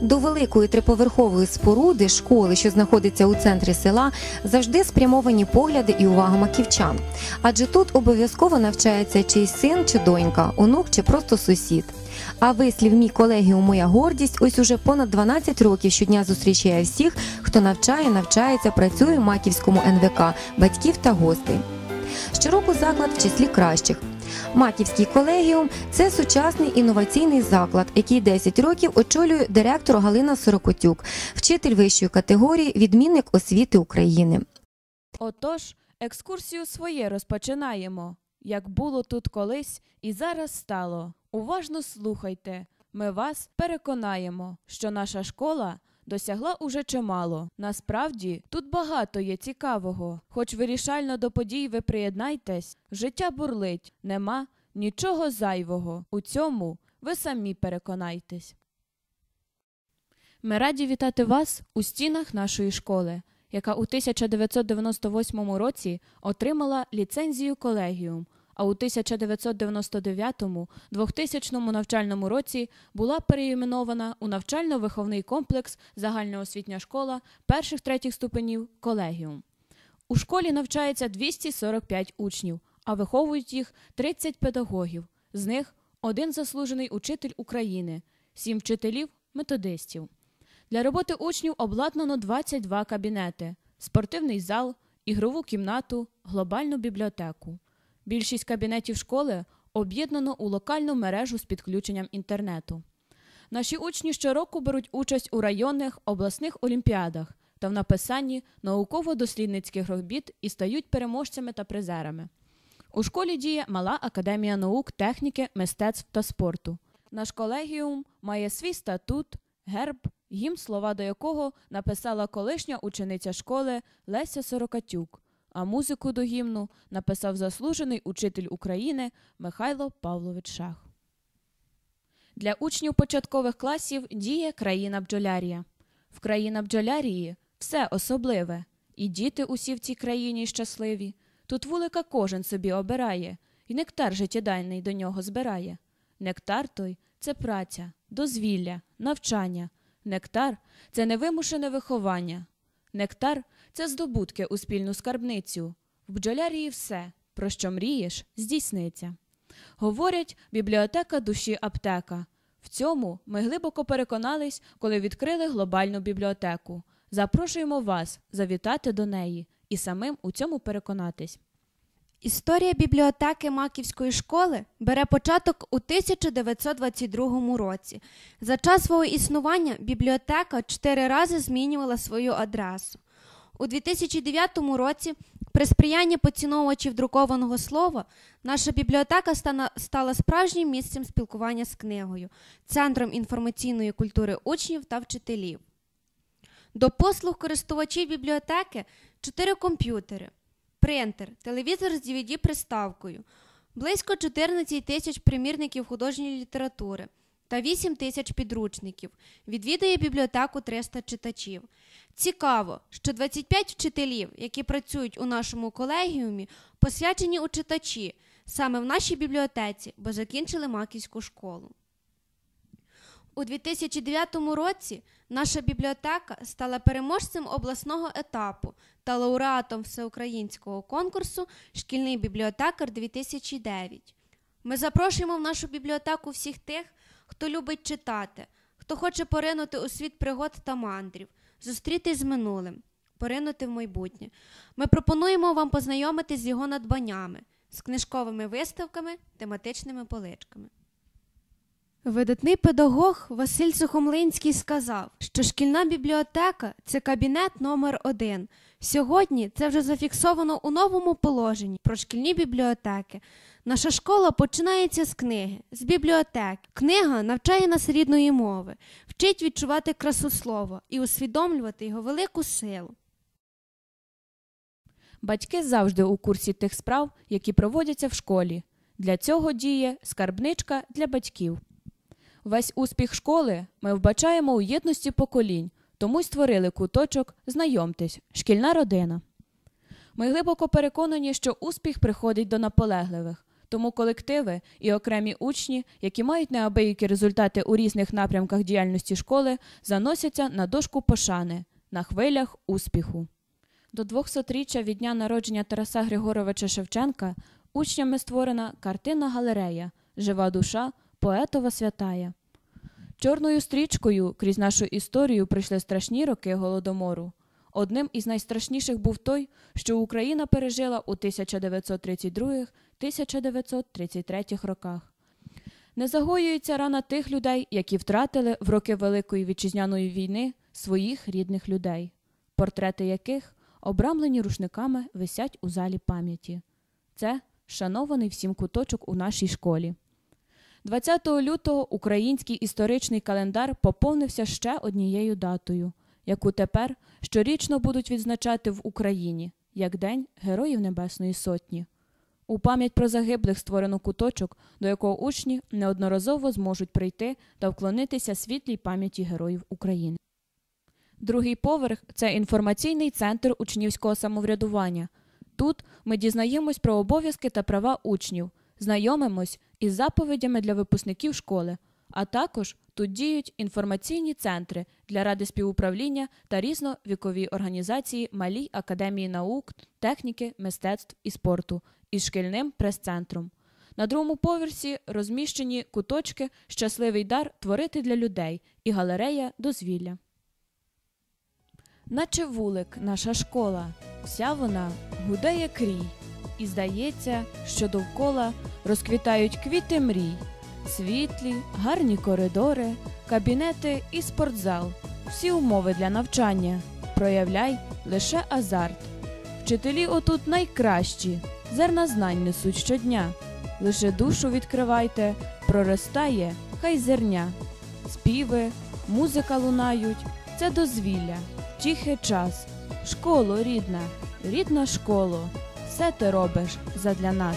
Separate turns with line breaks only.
До великої триповерхової споруди школи, що знаходиться у центрі села, завжди спрямовані погляди і увага маківчан. Адже тут обов'язково навчається чийсь син чи донька, онук чи просто сусід. А вислів мій колегіум моя гордість ось уже понад 12 років щодня зустрічає всіх, хто навчає, навчається, працює в Маківському НВК, батьків та гостей. Щороку заклад в числі кращих. Маківський колегіум це сучасний інноваційний заклад, який 10 років очолює директор Галина Сорокотюк, вчитель вищої категорії, відмінник освіти України.
Отож, екскурсію своє розпочинаємо. Як було тут колись і зараз стало. Уважно слухайте. Ми вас переконаємо, що наша школа досягла уже чимало. Насправді тут багато є цікавого. Хоч вирішально до подій ви приєднайтесь, життя бурлить, нема нічого зайвого. У цьому ви самі переконайтесь. Ми раді вітати вас у стінах нашої школи, яка у 1998 році отримала ліцензію колегіум, а у 1999-2000 навчальному році була переіменована у навчально-виховний комплекс загальноосвітня школа перших третіх ступенів колегіум. У школі навчається 245 учнів, а виховують їх 30 педагогів. З них один заслужений учитель України, сім вчителів методистів. Для роботи учнів обладнано 22 кабінети, спортивний зал, ігрову кімнату, глобальну бібліотеку. Більшість кабінетів школи об'єднано у локальну мережу з підключенням інтернету. Наші учні щороку беруть участь у районних обласних олімпіадах та в написанні науково-дослідницьких робіт і стають переможцями та призерами. У школі діє мала академія наук, техніки, мистецтв та спорту. Наш колегіум має свій статут, герб, гімн, слова до якого написала колишня учениця школи Леся Сорокатюк, а музику до гімну написав заслужений учитель України Михайло Павлович Шах. Для учнів початкових класів діє країна бджолярія. В країна бджолярії все особливе, і діти усі в цій країні щасливі. Тут вулика кожен собі обирає, і нектар життєдайний до нього збирає. Нектар той це праця, дозвілля, навчання. Нектар це невимушене виховання. Нектар це здобутки у спільну скарбницю. В бджолярії все, про що мрієш, здійсниться. Говорять, бібліотека душі аптека. В цьому ми глибоко переконались, коли відкрили глобальну бібліотеку. Запрошуємо вас завітати до неї і самим у цьому переконатись.
Історія бібліотеки Маківської школи бере початок у 1922 році. За час свого існування бібліотека чотири рази змінювала свою адресу. У 2009 році, при сприянні поціновувачів друкованого слова, наша бібліотека стала справжнім місцем спілкування з книгою, центром інформаційної культури учнів та вчителів. До послуг користувачів бібліотеки чотири комп'ютери, принтер, телевізор з DVD-приставкою, близько 14 тисяч примірників художньої літератури та 8 тисяч підручників. Відвідує бібліотеку 300 читачів. Цікаво, що 25 вчителів, які працюють у нашому колегіумі, посвячені у читачі саме в нашій бібліотеці, бо закінчили Маківську школу. У 2009 році наша бібліотека стала переможцем обласного етапу та лауреатом всеукраїнського конкурсу Шкільний бібліотекар 2009. Ми запрошуємо в нашу бібліотеку всіх тих, хто любить читати, хто хоче поринути у світ пригод та мандрів, зустрітись з минулим, поринути в майбутнє. Ми пропонуємо вам познайомитись з його надбаннями, з книжковими виставками, тематичними поличками. Видатний педагог Василь Сухомлинський сказав, що шкільна бібліотека це кабінет номер один. Сьогодні це вже зафіксовано у новому положенні про шкільні бібліотеки. Наша школа починається з книги, з бібліотек. Книга навчає нас рідної мови, вчить відчувати красу слова і усвідомлювати його велику силу.
Батьки завжди у курсі тих справ, які проводяться в школі. Для цього діє скарбничка для батьків. Весь успіх школи ми вбачаємо у єдності поколінь, тому й створили куточок Знайомтесь, шкільна родина. Ми глибоко переконані, що успіх приходить до наполегливих, Тому колективи і окремі учні, які мають неабиякі результати у різних напрямках діяльності школи, заносяться на дошку пошани на хвилях успіху. До 200-річчя від дня народження Тараса Григоровича Шевченка учнями створена картина галерея Жива душа поетова святая. Чорною стрічкою крізь нашу історію прийшли страшні роки голодомору. Одним із найстрашніших був той, що Україна пережила у 1932-1933 роках. Не загоюється рана тих людей, які втратили в роки Великої вітчизняної війни своїх рідних людей, портрети яких, обрамлені рушниками, висять у залі пам'яті. Це шанований всім куточок у нашій школі. 20 лютого український історичний календар поповнився ще однією датою, яку тепер щорічно будуть відзначати в Україні як День Героїв Небесної Сотні. У пам'ять про загиблих створено куточок, до якого учні неодноразово зможуть прийти та вклонитися світлій пам'яті героїв України. Другий поверх це інформаційний центр учнівського самоврядування. Тут ми дізнаємось про обов'язки та права учнів, знайомимось із заповідями для випускників школи, а також тут діють інформаційні центри для ради співуправління та різновікові організації Малій академії наук, техніки, мистецтв і спорту із шкільним прес-центром. На другому поверсі розміщені куточки Щасливий дар творити для людей і галерея дозвілля. Наче вулик наша школа, вся вона гудеє крій, і здається, що довкола розквітають квіти мрій, світлі, гарні коридори, кабінети і спортзал, всі умови для навчання. Проявляй лише азарт. Вчителі отут найкращі, зерна знань несуть щодня. Лише душу відкривайте, проростає, хай зерня. Співи, музика лунають, це дозвілля, тихий час. Школо рідна, рідна школо, все ти робиш задля нас.